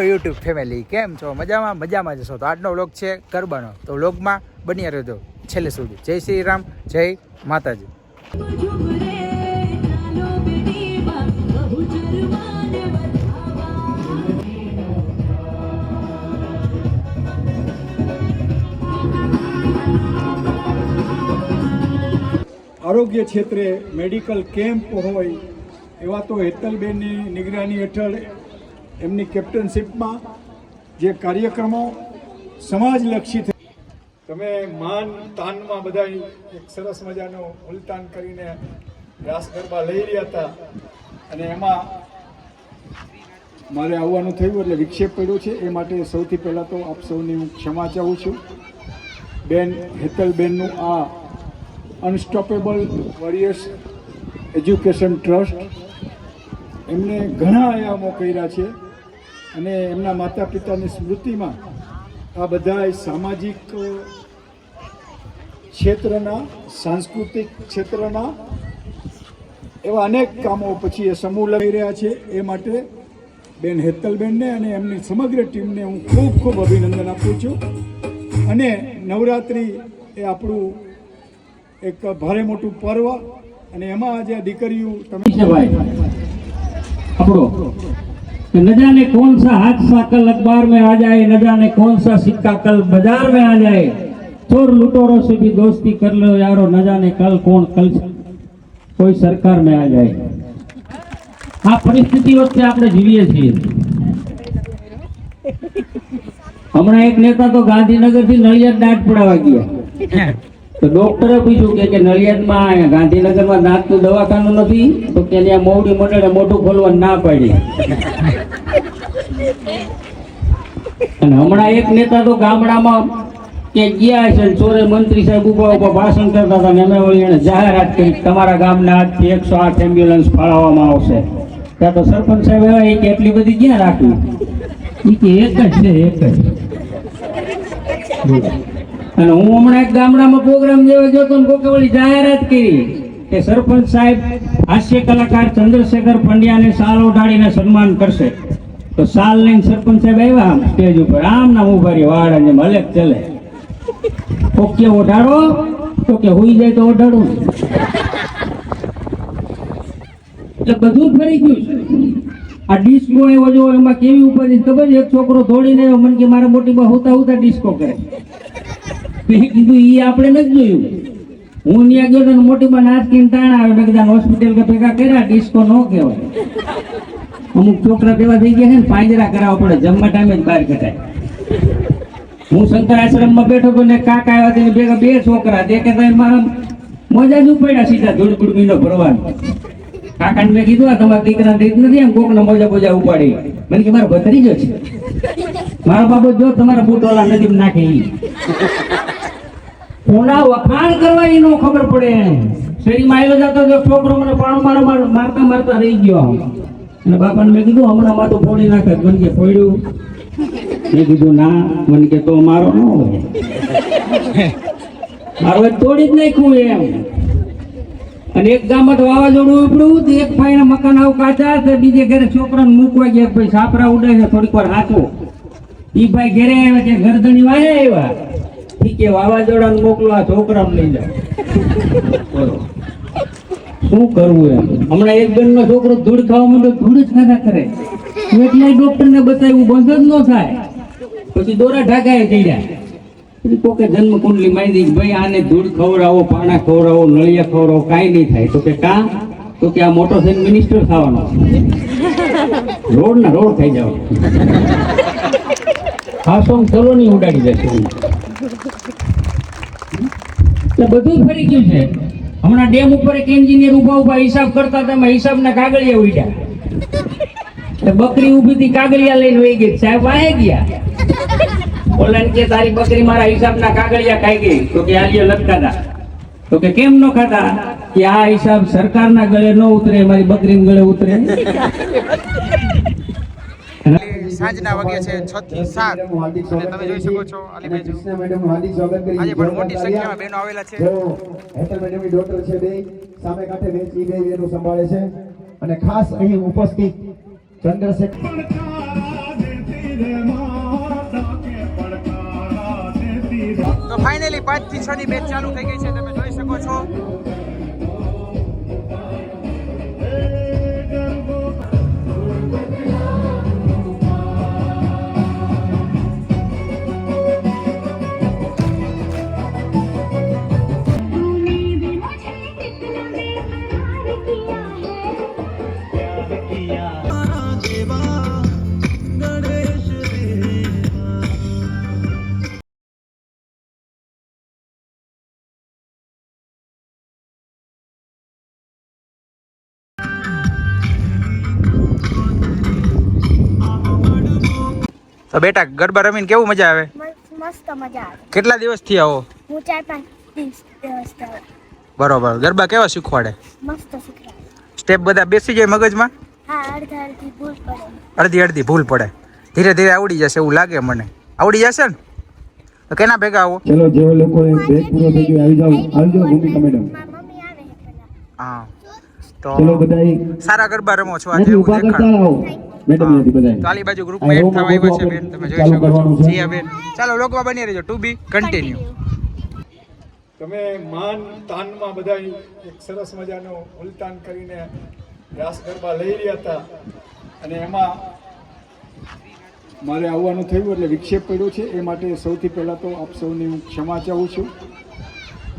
YouTube family કેમ છો? મજામાં? મજામાં જશો તો આજનો વ્લોગ છે ગરબાનો. તો વ્લોગમાં બન્યા રહેજો છેલ્લે સુધી. જય શ્રી રામ, જય માતાજી. આરોગ્ય ક્ષેત્રે મેડિકલ કેમ્પ હોય, એવા તો હેતલબેનની નિગરાની હેઠળ એમની કેપ્ટનશીપમાં જે કાર્યક્રમો સમાજલક્ષી થઈ તમે માન તાનમાં બધા એક સરસ મજાનો ઉલતાન કરીને રાસ ગરબા લઈ રહ્યા હતા. અને એમાં મારે આવવાનું થયું એટલે વિક્ષેપ પડ્યો છે. એ માટે સૌથી પહેલાં તો આપ સૌની હું ક્ષમા ચાહું છું. બેન હેતલબેનનું આ અનસ્ટોપેબલ વોરિયર્સ એજ્યુકેશન ટ્રસ્ટ એમને ઘણા આયામો કર્યા છે. અને એમના માતા પિતાની સ્મૃતિમાં આ બધા સામાજિક ક્ષેત્રના, સાંસ્કૃતિક ક્ષેત્રના એવા અનેક કામો પછી એ સમૂહ લઈ રહ્યા છે. એ માટે બેન હેતલબેનને અને એમની સમગ્ર ટીમને હું ખૂબ ખૂબ અભિનંદન આપું છું. અને નવરાત્રિ એ આપણું એક ભારે મોટું પર્વ. અને એમાં આજે આ દીકરીઓ તમે આપણો कि न जाने कौन सा हादसा कल अखबार में आ जाए न जाने कौन सा सिक्का कल बाजार में आ जाए चोर लुटोरों से भी दोस्ती कर लो यारो न जाने कल कौन कल કોઈ સરકાર में आ जाए આ પરિસ્થિતિ વચ્ચે આપણે જીવીએ છીએ હમણાં એક નેતા તો ગાંધીનગર થી નડિયાદ દાંત પડાવવા ગયા તો ડોક્ટરે પૂછ્યું કે કે નડિયાદમાં ગાંધીનગરમાં દાંતનું દવાખાનું નથી તો કે ત્યાં મોવડી મંડળે મોટું ખોલવા ના પાડી અને હમણાં એક નેતા તો ગામડામાં કે ગયા છે ચોરે મંત્રી સાહેબ ઊભા ઊભા ભાષણ કરતા હતા અમે વળી એને જાહેરાત કરી તમારા ગામના આજથી એકસો આઠ એમ્બ્યુલન્સ ફાળવવામાં આવશે. ત્યાં તો સરપંચ સાહેબ એવા કે એટલી બધી ક્યાં રાખવી? એ કે એક જ છે, એક જ. અને હું હમણાં એક ગામડામાં પ્રોગ્રામ જેવો જોતો ને કોકે વળી જાહેરાત કરી કે સરપંચ સાહેબ હાસ્ય કલાકાર ચંદ્રશેખર પંડ્યાને સાલ ઓઢાડીને સન્માન કરશે. તો શાલ લઈને સરપંચ સાહેબ આવ્યા આમ સ્ટેજ ઉપર. આમ નામ ઊભા રહી વાળ અને મલેક ચલે. ઓકે ઓઢાડો તો કે હોઈ જાય તો ઓઢાડું. એટલે બધું ફરી ગયું આ ડિસ્કો એવો જો, એમાં કેવી ઉપર ખબર એક છોકરો દોડીને આવ્યો, મને કે મારા મોટી બા હોતા હોતા ડિસ્કો કરે. મેં કીધું એ આપણે નથી જોયું. હું ત્યાં ગયો મોટી બા નાચકીને તાણ આવે મેં કીધા હોસ્પિટલ કે ભેગા કર્યા, ડિસ્કો ન કહેવાય. અમુક છોકરા તેવા થઈ ગયા છે ને, પાંજરા કરાવવા પડે, જમવા ટાઈમે જ બહાર કઢાય. હું શંકર બેઠો તો ને કાકા આવ્યા તેને ભેગા બે છોકરા તે કે મારા મોજા જ ઉપાડ્યા સીધા ધૂળ ગુડમીનો ભરવાનું. કાકાને મેં કીધું, આ તમારા દીકરા રીત નથી એમ, કોકના મોજા બોજા ઉપાડી. મને કે, મારો ભત્રીજો છે. મારા બાબો જો તમારા બુટોલા નદી નાખે ઈ. કોના વખાણ કરવા એનો ખબર પડે. શેરીમાં આવ્યો જતો છોકરો મને પાણું મારો મારો, મારતા મારતા રહી ગયો. અને બાપાને મેં કીધું, હમણાં માથું ફોડી નાખે. મને કે, ફોડ્યું. મેં કીધું, ના. મને કે, તો મારો ન હોય. મારો એ તોડી જ નાખ્યું એમ. અને એક ગામ તો વાવાઝોડું ઉપડ્યું એક ભાઈના મકાન આવું કાચા તો બીજે ઘરે છોકરાને મૂકવા ગયા ભાઈ સાપરા ઉડે છે, થોડીક વાર હાચો. એ ભાઈ ઘરે આવ્યા કે ગરદણી વાયા આવ્યા. ઠીક વાવાઝોડાને મોકલો, આ છોકરાને લઈ જાઓ. શું કરવું એમ? હમણાં એક બેનનો છોકરો ધૂળ ખાવા માંડ્યો, ધૂળ જ ખાધા કરે. એટલે ડોક્ટરને બતાવ્યું, બંધ જ ન થાય. પછી દોરા ઢાકાએ ચડ્યા પછી કોકે જન્મ કુંડલી માંડી દીધી, ભાઈ, આને ધૂળ ખવડાવો, પાણા ખવડાવો, નળિયા ખવડાવો, કાંઈ નહીં થાય. તો કે કા? તો કે આ મોટો થઈને મિનિસ્ટર થવાનો રોડ ના રોડ થઈ જાવ ખાસો નહીં ઉડાડી જશે એટલે બધું ફરી ગયું છે. હમણાં ડેમ ઉપર એક એન્જિનિયર ઊભા ઊભા હિસાબ કરતા હતા, એમાં હિસાબના કાગળિયા ઉડ્યા. બકરી ઊભી હતી, કાગળિયા લઈને વહી ગઈ. સાહેબ, વાહે ગયા? ઓલાને કે તારી બકરી મારા હિસાબના કાગળિયા ખાઈ ગઈ? તો કે, આલિયો લટકાતા તો કે, કેમ નો ખાતા કે, આ હિસાબ સરકારના ગળે ન ઉતરે, મારી બકરીના ગળે ઉતરે. સાંજના વાગ્યા છે છ થી સાત. અને તમે જોઈ શકો છો અલીભાઈ. આજે પણ મોટી સંખ્યામાં બહેનો આવેલા છે. મેડમની ડોટર છે બે સામે કાંઠે બેન ઈ બે એનું સંભાળે છે. અને ખાસ અહીં ઉપસ્થિત ચંદ્રશેખર તો ફાઇનલી પાંચથી છ ની બેચ ચાલુ થઈ ગઈ છે તમે જોઈ શકો છો. તો બેટા ગરબા રમીને કેવું મજા આવે? મસ્ત મજા આવે. કેટલા દિવસથી આવો હું? ચાર પાંચ દિવસ દિવસ થયો. બરોબર. ગરબા કેવા શીખવાડે? મસ્ત શીખવાડે. સ્ટેપ બધા બેસી જાય મગજમાં? હા અડધા અડધી ભૂલ પડે. અડધી અડધી ભૂલ પડે. ધીરે ધીરે આવડી જશે એવું લાગે મને. આવડી જશે ને? તો કેના ભેગા આવો? ચલો જે લોકોએ બેચ પૂરો થઈ ગયો. આવી જાવ આવી જાઓ ભૂમિકા મેડમ. મારી મમ્મી આવે છે પેલા હા. તો ચલો બધાય સારા ગરબા રમો છો આજે એવું દેખાડ. આવો મેડમ નથી તો બધાય આલી બાજુ ગ્રુપમાં એડ થવા આવ્યા છે બેન તમે જોઈ શકો છો. જી. જીયા બેન. ચાલો લોકમાં બની રહેજો. ટુ બી કન્ટિન્યુ તમે માન તાનમાં બધા એક સરસ મજાનો ઉલટાન કરીને રાસ ગરબા લઈ રહ્યા હતા. અને એમાં મારે આવવાનું થયું એટલે વિક્ષેપ પડ્યો છે. એ માટે સૌથી પહેલાં તો આપ સૌની હું ક્ષમા ચાહું છું.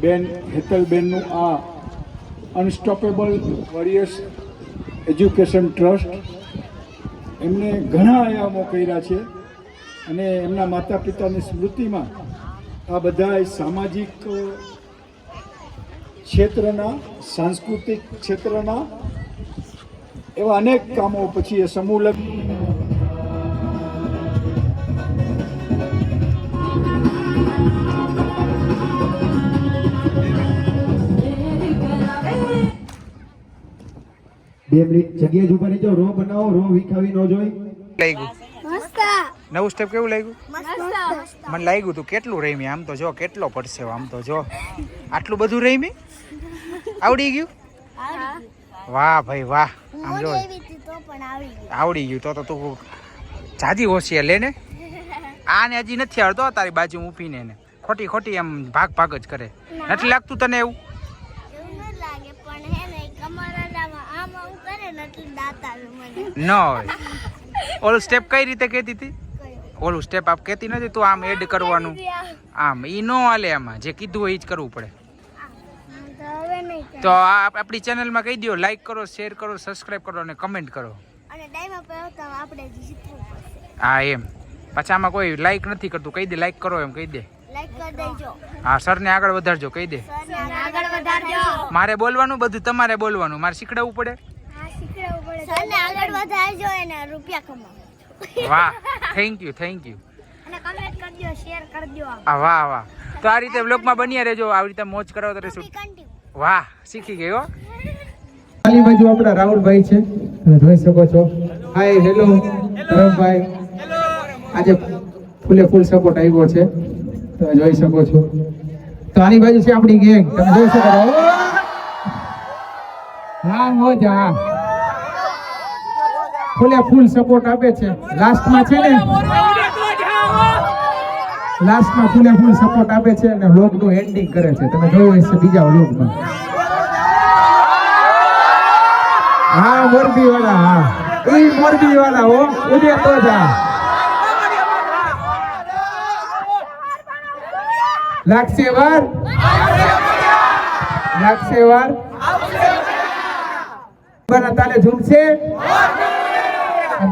બેન હેતલબેનનું આ અનસ્ટોપેબલ વોરિયર્સ એજ્યુકેશન ટ્રસ્ટ એમને ઘણા આયામો કર્યા છે અને એમના માતા પિતાની સ્મૃતિમાં આ બધા સામાજિક ક્ષેત્રના, સાંસ્કૃતિક ક્ષેત્રના એવા અનેક કામો પછી એ સમૂહ લગ્ન બે મિનિટ જગ્યા જ ઊભા રહી જાઓ રો બનાવો રો વિખાવી ન જોઈ. લાગ્યું? મસ્ત. નવું સ્ટેપ કેવું લાગ્યું? મસ્ત. મને લાગ્યું તું કેટલું રમી? આમ તો જો કેટલો પડશે આમ તો જો. આટલું બધું રમી? આવડી ગયું? વાહ ભાઈ વાહ. આમ જો. આવડી ગયું. તો તો તું જાજી હોશિયાર લે ને. આને હજી નથી આવડતો તારી બાજુ ઊભીને ખોટી ખોટી એમ ભાગ ભાગ જ કરે. નથી લાગતું તને એવું ન લાગે પણ હે ને કમરાડામાં આમ આમ કરે ને હોય. ઓલું સ્ટેપ કઈ રીતે કહેતી હતી? ઓલું સ્ટેપ આપ કહેતી નથી તું આમ એડ કરવાનું. આમ એ નો હાલે આમાં. જે કીધું હોય એ જ કરવું પડે. તો આપણી ચેનલમાં કહી દો લાઈક કરો શેર કરો સબસ્ક્રાઇબ કરો અને કમેન્ટ કરો. હા એમ. પાછા આમાં કોઈ લાઈક નથી કરતું. કહી દે લાઈક કરો એમ કહી દે. હા સરને આગળ વધારજો કહી દે. મારે બોલવાનું બધું તમારે બોલવાનું. મારે શીખડાવવું પડે. સરને આગળ વધારજો અને રૂપિયા કમાવો. વાહ થેન્ક યુ થેન્ક યુ અને કમેન્ટ કરજો શેર કરજો આ વાહ વાહ. તો આ રીતે બ્લોગમાં બન્યા રહેજો. આવી રીતે મોજ કરાવતા રહેશું વાહ શીખી ગયો ખાલી બાજુ આપણા રાહુલભાઈ છે. તમે જોઈ શકો છો. હાય હેલો રમભાઈ આજે ફૂલે ફૂલ સપોર્ટ આવ્યો છે. તમે જોઈ શકો છો. તો આની બાજુ છે આપણી ગેંગ તમે જોઈ શકો છો. હા મોજા. હા ફૂલે સપોર્ટ આપે છે. લાસ્ટમાં છે ને? લાસ્ટમાં ફૂલે ફૂલ સપોર્ટ આપે છે અને વ્લોગનું એન્ડિંગ કરે છે. તમે જોયું હશે બીજા વ્લોગમાં હા મોરબી વાળા હા. એ મોરબી વાળા હો ઉદય તો જા. લાગશે વાર? લાગશે વાર? તાલે ઝૂમશે?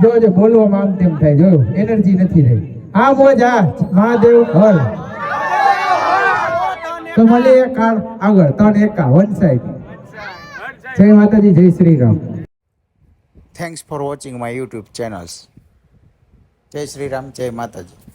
જોજો બોલવામાં આમ તેમ થાય. જોયું? એનર્જી નથી રહી. આ મોજ મહાદેવ હર તો એક કાળ આગળ. ત્રણ એકા. One side. જય માતાજી, જય Shri Ram thanks for watching my YouTube channels જય શ્રી રામ જય માતાજી.